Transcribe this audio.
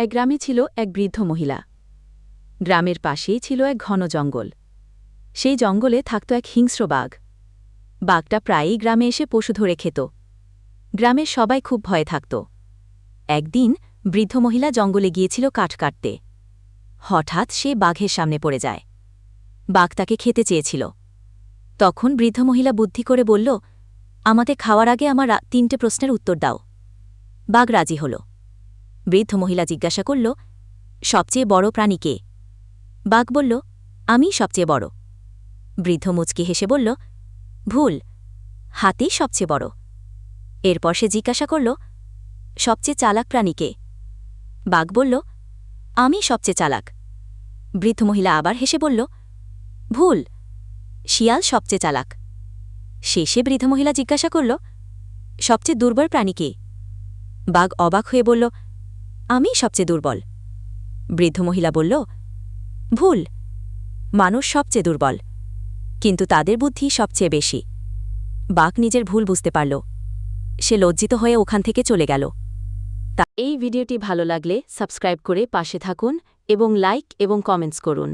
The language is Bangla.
এক গ্রামে ছিল এক বৃদ্ধ মহিলা। গ্রামের পাশেই ছিল এক ঘন জঙ্গল। সেই জঙ্গলে থাকত এক হিংস্র বাঘ। বাঘটা প্রায়ই গ্রামে এসে পশু ধরে খেত। গ্রামের সবাই খুব ভয়ে থাকত। একদিন বৃদ্ধ মহিলা জঙ্গলে গিয়েছিল কাঠ কাটতে। হঠাৎ সে বাঘের সামনে পড়ে যায়। বাঘ তাকে খেতে চেয়েছিল। তখন বৃদ্ধ মহিলা বুদ্ধি করে বলল আমাকে খাওয়ার আগে আমার তিনটে প্রশ্নের উত্তর দাও। বাঘ রাজি হল। বৃদ্ধ মহিলা জিজ্ঞাসা করল, সবচেয়ে বড় প্রাণী কে? বাঘ বলল, আমি সবচেয়ে বড়। বৃদ্ধ মুচকি হেসে বলল, ভুল, হাতি সবচেয়ে বড়। এরপর সে জিজ্ঞাসা করল, সবচেয়ে চালাক প্রাণী কে? বাঘ বলল, আমি সবচেয়ে চালাক। বৃদ্ধ মহিলা আবার হেসে বলল, ভুল, শিয়াল সবচেয়ে চালাক। শেষে বৃদ্ধ মহিলা জিজ্ঞাসা করল, সবচেয়ে দুর্বল প্রাণী কে? বাঘ অবাক হয়ে বলল আমি সবচেয়ে দুর্বল। বৃদ্ধ মহিলা বলল, ভুল। মানুষ সবচেয়ে দুর্বল। কিন্তু তাদের বুদ্ধি সবচেয়ে বেশি। বাক নিজের ভুল বুঝতে পারল। সে লজ্জিত হয়ে ওখান থেকে চলে গেল। তা এই ভিডিওটি ভালো লাগলে সাবস্ক্রাইব করে পাশে থাকুন এবং লাইক এবং কমেন্টস করুন।